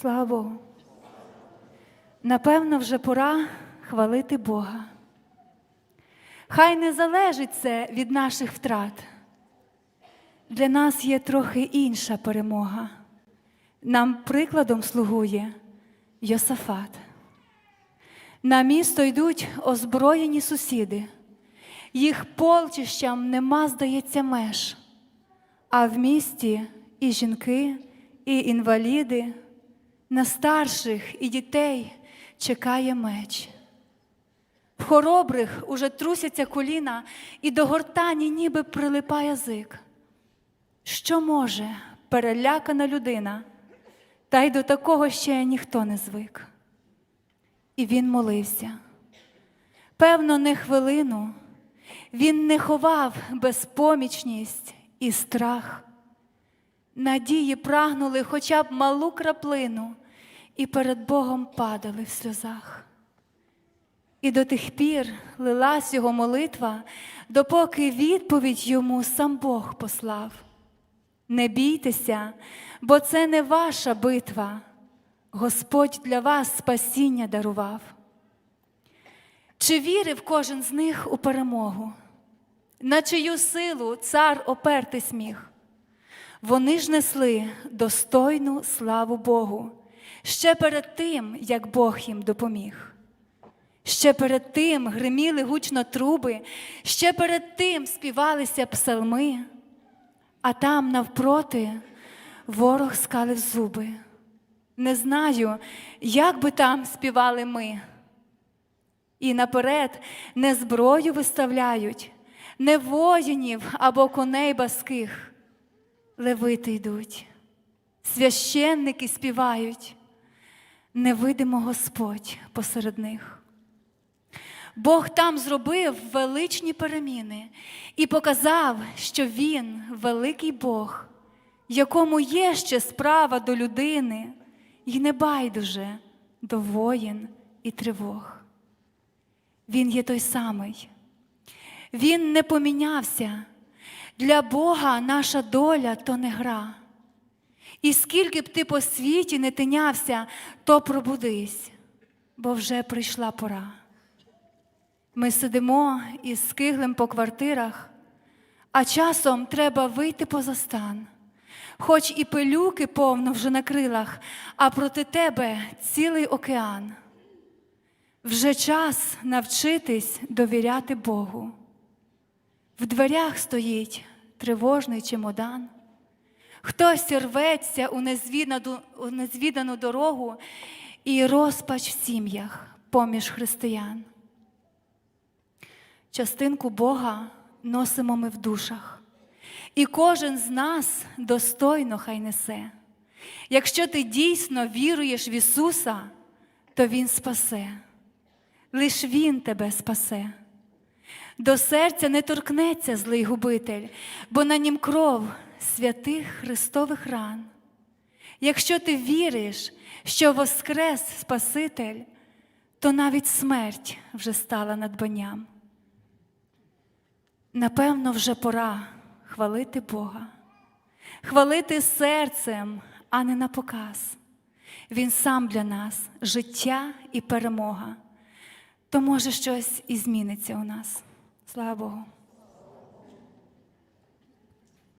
Слава Богу. Напевно, вже пора хвалити Бога. Хай не залежить це від наших втрат. Для нас є трохи інша перемога. Нам прикладом слугує Йосафат. На місто йдуть озброєні сусіди, їх полчищам нема, здається, меж, а в місті і жінки, і інваліди, на старших і дітей чекає меч. В хоробрих уже трусяться коліна, і до гортані ніби прилипа язик. Що може перелякана людина, та й до такого ще ніхто не звик. І він молився. Певно, не хвилину, він не ховав безпомічність і страх. Надії прагнули хоча б малу краплину і перед Богом падали в сльозах. І до тих пір лилась його молитва, допоки відповідь йому сам Бог послав. Не бійтеся, бо це не ваша битва. Господь для вас спасіння дарував. Чи вірив кожен з них у перемогу? На чию силу цар опертись міг? Вони ж несли достойну славу Богу ще перед тим, як Бог їм допоміг. Ще перед тим гриміли гучно труби, ще перед тим співалися псалми, а там навпроти ворог скалив зуби. Не знаю, як би там співали ми. І наперед не зброю виставляють, не воїнів або коней баских. Левити йдуть, священники співають, невидимо Господь посеред них. Бог там зробив величні переміни і показав, що Він великий Бог, якому є ще справа до людини, і не байдуже до воїн і тривог. Він є той самий. Він не помінявся. Для Бога наша доля то не гра. І скільки б ти по світі не тинявся, то пробудись, бо вже прийшла пора. Ми сидимо із скиглем по квартирах, а часом треба вийти поза стан. Хоч і пилюки повно вже на крилах, а проти тебе цілий океан. Вже час навчитись довіряти Богу. В дверях стоїть тривожний чемодан. Хтось рветься у незвідану, у незвідану дорогу і розпач в сім'ях поміж християн. Частинку Бога носимо ми в душах, і кожен з нас достойно хай несе. Якщо ти дійсно віруєш в Ісуса, то Він спасе, лиш Він тебе спасе. До серця не торкнеться злий губитель, бо на нім кров святих Христових ран. Якщо ти віриш, що воскрес Спаситель, то навіть смерть вже стала надбанням. Напевно, вже пора хвалити Бога, хвалити серцем, а не на показ. Він сам для нас життя і перемога. То може щось і зміниться у нас. Слава Богу.